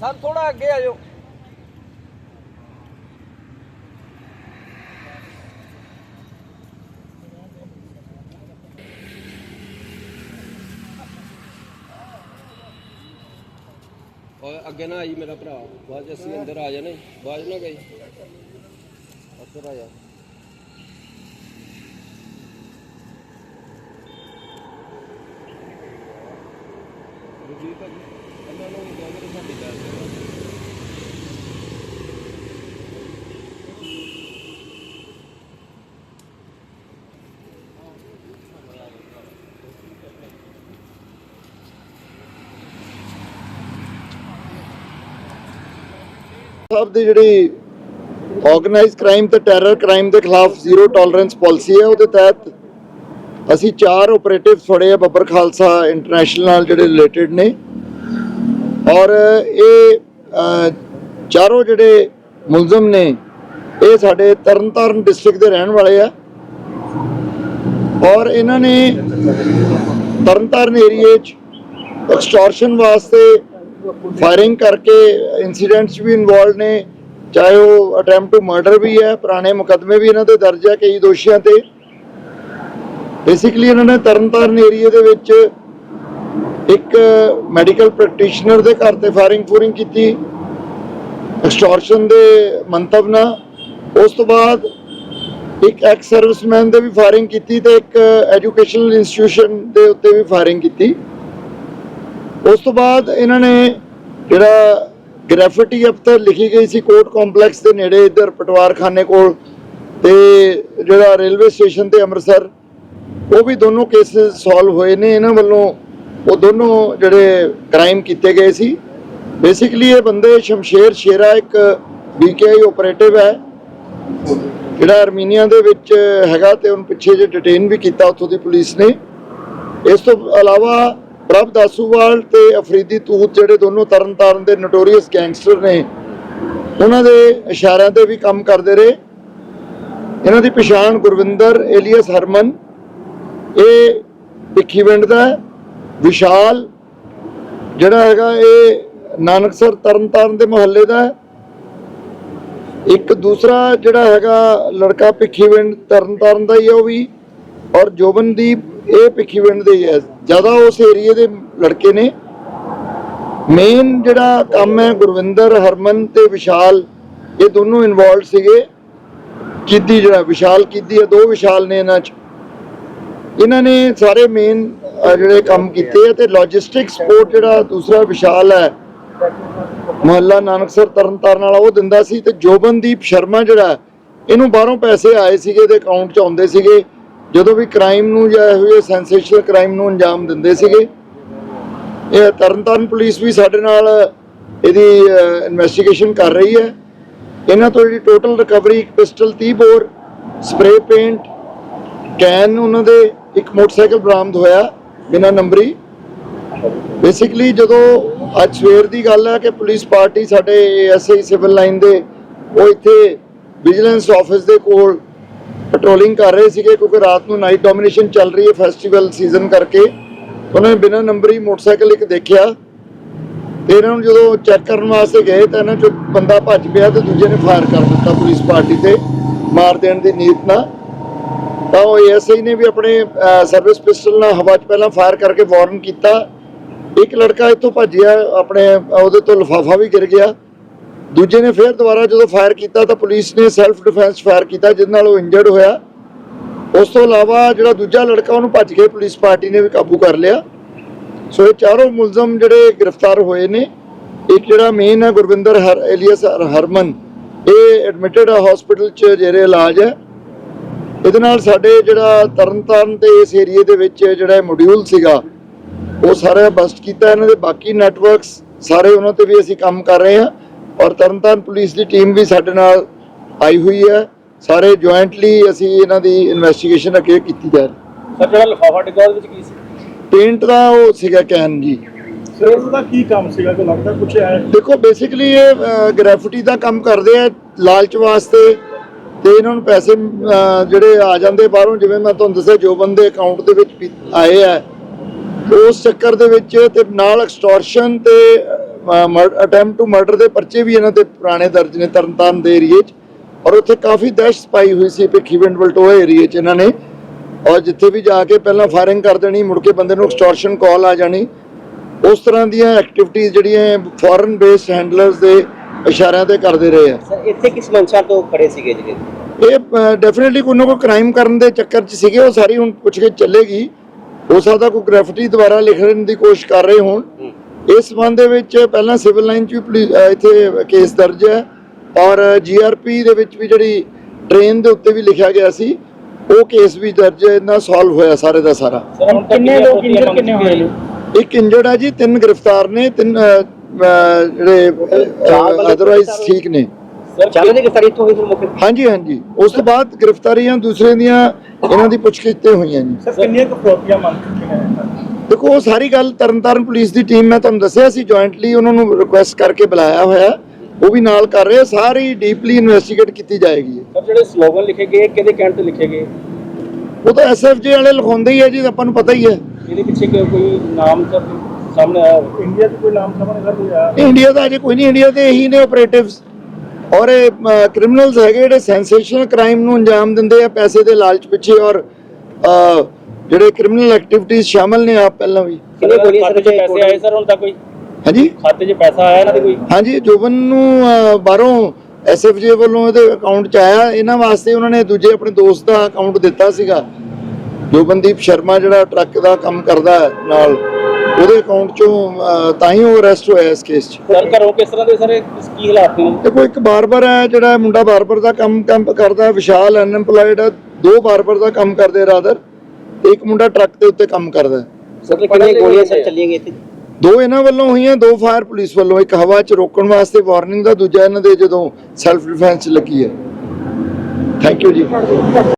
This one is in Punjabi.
ਸਰ ਥੋੜਾ ਅੱਗੇ ਆ ਜਾਓ। ਔਰ ਅੱਗੇ ਨਾ ਆਈ ਮੇਰਾ ਭਰਾ। ਬਾਅਦ 'ਚ ਅਸੀਂ ਅੰਦਰ ਆ ਜਾਣੇ। ਬਾਅਦ 'ਚ ਨਾ ਗਈ। ਉੱਧਰ ਆ ਜਾ ਜੀ ਭਾਜੀ ਇਹਨਾਂ ਨੂੰ ਕਹਿੰਦੇ ਸਾਡੀ ਗੱਲ ਸਾਹਿਬ ਦੀ ਜਿਹੜੀ ਆਰਗੇਨਾਈਜ਼ਡ ਕ੍ਰਾਈਮ ਤੇ ਟੈਰਰ ਕ੍ਰਾਈਮ ਦੇ ਖਿਲਾਫ ਜ਼ੀਰੋ ਟੋਲਰੈਂਸ ਪਾਲਿਸੀ ਹੈ, ਉਹਦੇ ਤਹਿਤ ਅਸੀਂ ਚਾਰ ਆਪਰੇਟਿਵਸ ਫੜੇ ਆ ਬੱਬਰ ਖਾਲਸਾ ਇੰਟਰਨੈਸ਼ਨਲ ਨਾਲ ਜਿਹੜੇ ਰਿਲੇਟਡ ਨੇ। ਔਰ ਇਹ ਚਾਰੋਂ ਜਿਹੜੇ ਮੁਲਜ਼ਮ ਨੇ, ਇਹ ਸਾਡੇ ਤਰਨਤਾਰਨ ਡਿਸਟ੍ਰਿਕਟ ਦੇ ਰਹਿਣ ਵਾਲੇ ਆ। ਔਰ ਇਹਨਾਂ ਨੇ ਤਰਨਤਾਰਨ ਏਰੀਏ 'ਚ ਐਕਸਟੋਰਸ਼ਨ ਵਾਸਤੇ ਫਾਇਰਿੰਗ ਕਰਕੇ ਇਨਸੀਡੈਂਟਸ ਵੀ ਇਨਵੋਲਡ ਨੇ। ਚਾਹੇ ਉਹ ਅਟੈਂਪਟ ਟੂ ਮਰਡਰ ਵੀ ਹੈ, ਪੁਰਾਣੇ ਮੁਕੱਦਮੇ ਵੀ ਇਹਨਾਂ ਦੇ ਦਰਜ ਹੈ ਕਈ ਦੋਸ਼ੀਆਂ ਤੇ। ਬੇਸਿਕਲੀ ਇਹਨਾਂ ਨੇ ਤਰਨਤਾਰਨ ਏਰੀਆ ਦੇ ਵਿੱਚ ਇੱਕ ਮੈਡੀਕਲ ਪ੍ਰੈਕਟੀਸ਼ਨਰ ਦੇ ਘਰ ਤੇ ਫਾਇਰਿੰਗ ਫੂਰਿੰਗ ਕੀਤੀ ਐਕਸਟੋਰਸ਼ਨ ਦੇ ਮੰਤਵ ਨਾਲ। ਉਸ ਤੋਂ ਬਾਅਦ ਇੱਕ ਐਕਸ ਸਰਵਿਸਮੈਨ ਦੇ ਵੀ ਫਾਇਰਿੰਗ ਕੀਤੀ ਤੇ ਇੱਕ ਐਜੂਕੇਸ਼ਨਲ ਇੰਸਟੀਟਿਊਸ਼ਨ ਦੇ ਉੱਤੇ ਵੀ ਫਾਇਰਿੰਗ ਕੀਤੀ। ਉਸ ਤੋਂ ਬਾਅਦ ਇਹਨਾਂ ਨੇ ਜਿਹੜਾ ਗ੍ਰੈਫਿਟੀ ਅਫਤਰ ਲਿਖੀ ਗਈ ਸੀ ਕੋਰਟ ਕੰਪਲੈਕਸ ਦੇ ਨੇੜੇ ਇੱਧਰ ਪਟਵਾਰਖਾਨੇ ਕੋਲ ਤੇ ਜਿਹੜਾ ਰੇਲਵੇ ਸਟੇਸ਼ਨ ਤੇ ਅੰਮ੍ਰਿਤਸਰ ਉਹ ਵੀ ਦੋਨੋਂ ਕੇਸਿਸ ਸੋਲਵ ਹੋਏ ਨੇ, ਇਹਨਾਂ ਵੱਲੋਂ ਉਹ ਦੋਨੋਂ ਜਿਹੜੇ ਕ੍ਰਾਈਮ ਕੀਤੇ ਗਏ ਸੀ। ਬੇਸਿਕਲੀ ਇਹ ਬੰਦੇ ਸ਼ਮਸ਼ੇਰ ਸ਼ੇਰਾ ਇੱਕ ਬੀਕੇਆਈ ਆਪਰੇਟਿਵ ਹੈ। ਜਿਹੜਾ ਅਰਮੀਨੀਆ ਦੇ ਵਿੱਚ ਹੈਗਾ ਤੇ ਉਹਨੂੰ ਪਿੱਛੇ ਜੇ ਡਿਟੇਨ ਵੀ ਕੀਤਾ ਉੱਥੋਂ ਦੀ ਪੁਲਿਸ ਨੇ। ਇਸ ਤੋਂ ਇਲਾਵਾ ਪ੍ਰਭ ਦਾਸੂਵਾਲ ਤੇ ਅਫਰੀਦੀ ਤੂਤ ਜਿਹੜੇ ਦੋਨੋਂ ਤਰਨਤਾਰਨ ਦੇ ਨੋਟੋਰੀਅਸ ਗੈਂਗਸਟਰ ਨੇ, ਉਹਨਾਂ ਦੇ ਇਸ਼ਾਰਿਆਂ ਤੇ ਵੀ ਕੰਮ ਕਰਦੇ ਰਹੇ। ਇਹਨਾਂ ਦੀ ਪਛਾਣ ਗੁਰਵਿੰਦਰ ਏਲੀਅਸ ਹਰਮਨ ਇਹ ਭਿੱਖੀ ਪਿੰਡ ਦਾ ਵਿਸ਼ਾਲ, ਜਿਹੜਾ ਹੈਗਾ ਇਹ ਨਾਨਕਸਰ ਤਰਨਤਾਰਨ ਦੇ ਮੁਹੱਲੇ ਦਾ ਇੱਕ ਦੂਸਰਾ ਜਿਹੜਾ ਹੈਗਾ ਲੜਕਾ ਭਿੱਖੀਵਿੰਡ ਤਰਨਤਾਰਨ ਦਾ ਹੀ ਹੈ ਉਹ ਵੀ, ਔਰ ਜੋਬਨਦੀਪ ਇਹ ਭਿੱਖੀਵਿੰਡ ਦੇ ਹੀ ਹੈ। ਜ਼ਿਆਦਾ ਉਸ ਏਰੀਏ ਦੇ ਲੜਕੇ ਨੇ। ਮੇਨ ਜਿਹੜਾ ਕੰਮ ਹੈ ਗੁਰਵਿੰਦਰ, ਹਰਮਨ ਤੇ ਵਿਸ਼ਾਲ, ਇਹ ਦੋਨੋਂ ਇਨਵੋਲਡ ਸੀਗੇ। ਕਿੱਦੀ ਜਿਹੜਾ ਵਿਸ਼ਾਲ ਕਿੱਦੀ ਹੈ, ਦੋ ਵਿਸ਼ਾਲ ਨੇ ਇਹਨਾਂ 'ਚ। ਇਹਨਾਂ ਨੇ ਸਾਰੇ ਮੇਨ ਜਿਹੜੇ ਕੰਮ ਕੀਤੇ ਆ ਤੇ ਲੌਜਿਸਟਿਕ ਸਪੋਰਟ ਜਿਹੜਾ ਦੂਸਰਾ ਵਿਸ਼ਾਲ ਹੈ, ਮੁਹੱਲਾ ਨਾਨਕਸਰ ਤਰਨਤਾਰਨ ਵਾਲਾ, ਉਹ ਦਿੰਦਾ ਸੀ ਤੇ ਜੋਬਨਦੀਪ ਸ਼ਰਮਾ ਜਿਹੜਾ, ਇਹਨੂੰ ਬਾਹਰੋਂ ਪੈਸੇ ਆਏ ਸੀਗੇ ਤੇ ਅਕਾਊਂਟ 'ਚ ਆਉਂਦੇ ਸੀਗੇ। ਜਦੋਂ ਵੀ ਕ੍ਰਾਈਮ ਨੂੰ ਜਾਂ ਇਹੋ ਜਿਹੇ ਸੈਂਸੇਸ਼ਨਲ ਕ੍ਰਾਈਮ ਨੂੰ ਅੰਜਾਮ ਦਿੰਦੇ ਸੀਗੇ, ਇਹ ਤਰਨਤਾਰਨ ਪੁਲਿਸ ਵੀ ਸਾਡੇ ਨਾਲ ਇਹਦੀ ਇਨਵੈਸਟੀਗੇਸ਼ਨ ਕਰ ਰਹੀ ਹੈ। ਇਹਨਾਂ ਤੋਂ ਜਿਹੜੀ ਟੋਟਲ ਰਿਕਵਰੀ ਇੱਕ pistol 30 bore spray paint can ਉਹਨਾਂ ਦੇ ਇੱਕ ਮੋਟਰਸਾਈਕਲ ਬਰਾਮਦ ਹੋਇਆ ਬਿਨਾਂ ਨੰਬਰੀ। ਬੇਸਿਕਲੀ ਜਦੋਂ ਅੱਜ ਸਵੇਰ ਦੀ ਗੱਲ ਹੈ ਕਿ ਪੁਲਿਸ ਪਾਰਟੀ ਸਾਡੇ ਐਸਆਈ ਸਿਵਲ ਲਾਈਨ ਦੇ, ਉਹ ਇੱਥੇ ਵਿਜੀਲੈਂਸ ਆਫਿਸ ਦੇ ਕੋਲ ਪੈਟਰੋਲਿੰਗ ਕਰ ਰਹੇ ਸੀਗੇ ਕਿਉਂਕਿ ਰਾਤ ਨੂੰ ਨਾਈਟ ਡੋਮੀਨੇਸ਼ਨ ਚੱਲ ਰਹੀ ਹੈ ਫੈਸਟੀਵਲ ਸੀਜ਼ਨ ਕਰਕੇ। ਉਹਨਾਂ ਨੇ ਬਿਨਾਂ ਨੰਬਰੀ ਮੋਟਰਸਾਈਕਲ ਇੱਕ ਦੇਖਿਆ। ਤੇ ਇਹਨਾਂ ਨੂੰ ਜਦੋਂ ਚੈੱਕ ਕਰਨ ਵਾਸਤੇ ਗਏ ਤਾਂ ਇਹਨਾਂ ਚੋਂ ਬੰਦਾ ਭੱਜ ਪਿਆ ਤੇ ਦੂਜੇ ਨੇ ਫਾਇਰ ਕਰ ਦਿੱਤਾ ਪੁਲਿਸ ਪਾਰਟੀ ਤੇ, ਮਾਰ ਦੇਣ ਦੀ ਨੀਤ ਨਾਲ। ਤਾਂ ਉਹ ਐਸਆਈ ਨੇ ਵੀ ਆਪਣੇ ਸਰਵਿਸ ਪਿਸਟਲ ਨਾਲ ਹਵਾ 'ਚ ਪਹਿਲਾਂ ਫਾਇਰ ਕਰਕੇ ਵਾਰਨ ਕੀਤਾ। ਇੱਕ ਲੜਕਾ ਇੱਥੋਂ ਭੱਜਿਆ, ਆਪਣੇ ਉਹਦੇ ਤੋਂ ਲਿਫਾਫਾ ਵੀ ਗਿਰ ਗਿਆ। ਦੂਜੇ ਨੇ ਫਿਰ ਦੁਬਾਰਾ ਜਦੋਂ ਫਾਇਰ ਕੀਤਾ ਤਾਂ ਪੁਲਿਸ ਨੇ ਸੈਲਫ ਡਿਫੈਂਸ ਫਾਇਰ ਕੀਤਾ ਜਿਸ ਨਾਲ ਉਹ ਇੰਜਰਡ ਹੋਇਆ। ਉਸ ਤੋਂ ਇਲਾਵਾ ਜਿਹੜਾ ਦੂਜਾ ਲੜਕਾ, ਉਹਨੂੰ ਭੱਜ ਕੇ ਪੁਲਿਸ ਪਾਰਟੀ ਨੇ ਵੀ ਕਾਬੂ ਕਰ ਲਿਆ। ਸੋ ਇਹ ਚਾਰੋਂ ਮੁਲਜ਼ਮ ਜਿਹੜੇ ਗ੍ਰਿਫਤਾਰ ਹੋਏ ਨੇ। ਇੱਕ ਜਿਹੜਾ ਮੇਨ ਹੈ ਗੁਰਵਿੰਦਰ ਹਰ ਐਲੀਅਸ ਹਰਮਨ। ਇਹ ਐਡਮਿਟਡ ਹੈ ਹਸਪੀਟਲ 'ਚ, ਜਿਹੜੇ ਇਲਾਜ ਹੈ। ਇਹਦੇ ਨਾਲ ਸਾਡੇ ਜਿਹੜਾ ਤਰਨਤਾਰਨ ਤੇ ਇਸ ਏਰੀਏ ਦੇ ਵਿੱਚ ਜਿਹੜਾ ਮੋਡਿਊਲ ਸੀਗਾ ਉਹ ਸਾਰਾ ਬਸਟ ਕੀਤਾ ਇਹਨਾਂ ਦੇ ਬਾਕੀ ਨੈਟਵਰਕਸ ਸਾਰੇ ਉਹਨਾਂ ਤੇ ਵੀ ਅਸੀਂ ਕੰਮ ਕਰ ਰਹੇ ਹਾਂ। ਔਰ ਤਰਨਤਾਰਨ ਪੁਲਿਸ ਦੀ ਟੀਮ ਵੀ ਸਾਡੇ ਨਾਲ ਆਈ ਹੋਈ ਹੈ। ਸਾਰੇ ਜੁਆਇੰਟਲੀ ਅਸੀਂ ਇਹਨਾਂ ਦੀ ਇਨਵੈਸਟੀਗੇਸ਼ਨ ਅੱਗੇ ਕੀਤੀ ਜਾ ਰਹੀ ਸਰ ਜਿਹੜਾ ਲਿਫਾਫਾ ਉਹਦੇ ਵਿੱਚ ਕੀ ਸੀ? ਪੇਂਟ ਦਾ ਉਹ ਸੀਗਾ ਕੈਨ ਜੀ। ਸਰ ਦਾ ਕੀ ਕੰਮ ਸੀਗਾ? ਕੋਈ ਲੱਗਦਾ ਕੁਛ ਹੈ? ਦੇਖੋ ਬੇਸਿਕਲੀ ਇਹ ਗ੍ਰੈਫਿਟੀ ਦਾ ਕੰਮ ਕਰਦੇ ਆ ਲਾਲਚ ਵਾਸਤੇ। ਤੇ ਇਹਨਾਂ ਨੂੰ ਪੈਸੇ ਜਿਹੜੇ ਆ ਜਾਂਦੇ ਬਾਹਰੋਂ, ਜਿਵੇਂ ਮੈਂ ਤੁਹਾਨੂੰ ਦੱਸਿਆ, ਜੋ ਬੰਦੇ ਅਕਾਊਂਟ ਦੇ ਵਿੱਚ ਆਏ ਆ ਉਸ ਚੱਕਰ ਦੇ ਵਿੱਚ ਤੇ ਨਾਲ ਐਕਸਟੋਰਸ਼ਨ ਤੇ ਅਟੈਂਪਟ ਟੂ ਮਰਡਰ ਦੇ ਪਰਚੇ ਵੀ ਇਹਨਾਂ ਤੇ ਪੁਰਾਣੇ ਦਰਜ ਨੇ ਤਰਨਤਾਰਨ ਦੇ ਏਰੀਏ 'ਚ। ਔਰ ਉੱਥੇ ਕਾਫੀ ਦਹਿਸ਼ਤ ਪਾਈ ਹੋਈ ਸੀ ਭਿੱਖੀਵਿੰਡ ਬਲਟੋਆ ਏਰੀਏ 'ਚ ਇਹਨਾਂ ਨੇ। ਔਰ ਜਿੱਥੇ ਵੀ ਜਾ ਕੇ ਪਹਿਲਾਂ ਫਾਇਰਿੰਗ ਕਰ ਦੇਣੀ, ਮੁੜ ਕੇ ਬੰਦੇ ਨੂੰ ਐਕਸਟੋਰਸ਼ਨ ਕਾਲ ਆ ਜਾਣੀ। ਉਸ ਤਰ੍ਹਾਂ ਦੀਆਂ ਐਕਟੀਵਿਟੀਜ਼ ਜਿਹੜੀਆਂ ਫੋਰਨ ਬੇਸਡ ਹੈਂਡਲਰਸ ਦੇ ਇਸ਼ਾਰਿਆਂ ਤੇ ਕਰਦੇ ਰਹੇ ਆ। ਸਰ ਇੱਥੇ ਕਿਸ ਮਨਸ਼ਾ ਤੋਂ ਖੜੇ ਸੀਗੇ ਜੀ ਇਹ ਡੈਫੀਨਿਟਲੀ ਕੋਈ ਨਾ ਕੋਈ ਕ੍ਰਾਈਮ ਕਰਨ ਦੇ ਚੱਕਰ 'ਚ ਸੀਗੇ ਉਹ ਸਾਰੀ ਹੁਣ ਪੁੱਛ ਕੇ ਚੱਲੇਗੀ। ਹੋ ਸਕਦਾ ਕੋਈ ਗ੍ਰੈਫਿਟੀ ਦੁਬਾਰਾ ਲਿਖਣ ਦੀ ਕੋਸ਼ਿਸ਼ ਕਰ ਰਹੇ ਹੋਣ। ਇਸ ਸੰਬੰਧ ਦੇ ਵਿੱਚ ਪਹਿਲਾਂ ਸਿਵਲ ਲਾਈਨ 'ਚ ਵੀ ਇੱਥੇ ਕੇਸ ਦਰਜ ਹੈ। ਔਰ ਜੀਆਰਪੀ ਦੇ ਵਿੱਚ ਵੀ ਜਿਹੜੀ ਟ੍ਰੇਨ ਦੇ ਉੱਤੇ ਵੀ ਲਿਖਿਆ ਗਿਆ ਸੀ ਉਹ ਕੇਸ ਵੀ ਦਰਜ ਹੈ ਇਹਨਾਂ ਸੋਲਵ ਹੋਇਆ ਸਾਰੇ ਦਾ ਸਾਰਾ। ਕਿੰਨੇ ਲੋਕ ਇੰਜਰ ਕਿੰਨੇ ਹੋਏ ਨੇ? ਇੱਕ ਇੰਜਰਡ ਹੈ ਜੀ ਤਿੰਨ ਗ੍ਰਿਫਤਾਰ ਨੇ ਤਿੰਨ ਅਹ, ਜਿਹੜੇ ਅਦਰਵਾਈਜ਼ ਠੀਕ ਨੇ। ਚਾਲਕ ਦੀ ਗ੍ਰਿਫਤਾਰੀ ਇੱਥੋਂ ਹੋਈ ਫਿਰ ਮੌਕੇ ਤੇ? ਹਾਂਜੀ ਹਾਂਜੀ। ਉਸ ਤੋਂ ਬਾਅਦ ਗ੍ਰਿਫਤਾਰੀਆਂ ਦੂਸਰੇ ਦੀਆਂ ਇਹਨਾਂ ਦੀ ਪੁੱਛਗਿੱਛ ਤੇ ਹੋਈਆਂ ਜੀ। ਸਰ ਕਿੰਨੀਆਂ ਕੁ ਫਰੋਤੀਆਂ ਮੰਗ ਚੁੱਕੇ ਨੇ? ਦੇਖੋ ਉਹ ਸਾਰੀ ਗੱਲ ਤਰਨਤਾਰਨ ਪੁਲਿਸ ਦੀ ਟੀਮ ਮੈਂ ਤੁਹਾਨੂੰ ਦੱਸਿਆ ਸੀ ਜੁਆਇੰਟਲੀ ਉਹਨਾਂ ਨੂੰ ਰਿਕੁਐਸਟ ਕਰਕੇ ਬੁਲਾਇਆ ਹੋਇਆ। ਉਹ ਵੀ ਨਾਲ ਕਰ ਰਹੇ ਆ, ਸਾਰੀ ਡੀਪਲੀ ਇਨਵੈਸਟੀਗੇਟ ਕੀਤੀ ਜਾਏਗੀ। ਸਰ ਜਿਹੜੇ ਸਲੋਗਨ ਲਿਖੇ ਗਏ ਕਿਹਦੇ ਕਹਿਣ ਤੇ ਲਿਖੇ ਗਏ? ਉਹ ਤਾਂ ਐਸਐਫਜੀ ਵਾਲੇ ਲਿਖਾਉਂਦੇ ਹੀ ਆ ਜੀ ਆਪਾਂ ਨੂੰ ਪਤਾ ਹੀ ਹੈ। ਇਹਦੇ ਪਿੱਛੇ ਕੋਈ- ਕੋਈ ਨਾਮ ਸਰ ਸਾਹਮਣੇ ਆਇਆ ਹੋਵੇ? ਇੰਡੀਆ 'ਚ ਕੋਈ ਨਾਮ ਸਾਹਮਣੇ ਸਰ ਕੋਈ ਆਇਆ ਇੰਡੀਆ ਦਾ ਅਜੇ ਕੋਈ ਨਹੀਂ ਇੰਡੀਆ ਦੇ ਇਹੀ ਨੇ ਆਪਰੇਟਿਵਸ ਔਰ ਇਹ ਕ੍ਰਿਮੀਨਲਸ ਹੈਗੇ ਜਿਹੜੇ ਸੈਂਸੇਸ਼ਨਲ ਕ੍ਰਾਈਮ ਨੂੰ ਅੰਜਾਮ ਦਿੰਦੇ ਆ ਪੈਸੇ ਦੇ ਲਾਲਚ ਪਿੱਛੇ। ਔਰ ਜਿਹੜੇ ਕ੍ਰਿਮੀਨਲ ਐਕਟੀਵਿਟੀਜ਼ ਸ਼ਾਮਲ ਨੇ ਆਪ ਪਹਿਲਾਂ ਵੀ। ਕਿੰਨੇ ਗੋਲੀਆਂ ਖਾਤੇ 'ਚ ਸਰ ਪੈਸੇ ਆਏ ਸਰ ਹੁਣ ਤੱਕ ਕੋਈ? ਹਾਂਜੀ? ਖਾਤੇ 'ਚ ਪੈਸਾ ਆਇਆ ਇਹਨਾਂ ਦੇ ਕੋਈ? ਹਾਂਜੀ ਜੋਬਨ ਨੂੰ ਬਾਹਰੋਂ ਐਸਐਫਜੀ ਵੱਲੋਂ ਇਹਦੇ ਅਕਾਊਂਟ 'ਚ ਆਇਆ। ਇਹਨਾਂ ਵਾਸਤੇ ਉਹਨਾਂ ਨੇ ਦੂਜੇ ਆਪਣੇ ਦੋਸਤ ਦਾ ਅਕਾਊਂਟ ਦਿੱਤਾ ਸੀਗਾ। ਜੋਬਨਦੀਪ ਸ਼ਰਮਾ ਜਿਹੜਾ ਟਰੱਕ ਦਾ ਕੰਮ ਕਰਦਾ ਨਾਲ। ਉਹਦੇ ਅਕਾਊਂਟ 'ਚੋਂ ਤਾਂ ਹੀ ਉਹ ਅਰੈਸਟ ਹੋਇਆ ਇਸ ਕੇਸ 'ਚ। ਸਰ ਘਰੋਂ ਕਿਸ ਤਰ੍ਹਾਂ ਦੇ ਸਰ ਕੀ ਹਾਲਾਤ ਨੇ? ਦੇਖੋ ਇੱਕ ਬਾਰਬਰ ਹੈ ਜਿਹੜਾ ਮੁੰਡਾ ਬਾਰਬਰ ਦਾ ਕੰਮ ਕੰਮ ਕਰਦਾ ਵਿਸ਼ਾਲ ਅਨਐਮਪਲੋਇਡ ਹੈ ਦੋ ਬਾਰਬਰ ਦਾ ਕੰਮ ਕਰਦੇ ਰਾਦਰ ਤੇ ਇੱਕ ਮੁੰਡਾ ਟਰੱਕ ਦੇ ਉੱਤੇ ਕੰਮ ਕਰਦਾ। ਸਰ ਕਿੰਨੀਆਂ ਗੋਲੀਆਂ ਸਰ ਚੱਲੀਆਂ ਗਈਆਂ ਇੱਥੇ? ਦੋ ਇਹਨਾਂ ਵੱਲੋਂ ਹੋਈਆਂ ਦੋ ਫਾਇਰ ਪੁਲਿਸ ਵੱਲੋਂ ਇੱਕ ਹਵਾ 'ਚ ਰੋਕਣ ਵਾਸਤੇ ਵਾਰਨਿੰਗ ਦਾ ਦੂਜਾ ਇਹਨਾਂ ਦੇ ਜਦੋਂ ਸੈਲਫ ਡਿਫੈਂਸ ਲੱਗੀ ਹੈ। ਥੈਂਕ ਯੂ ਜੀ।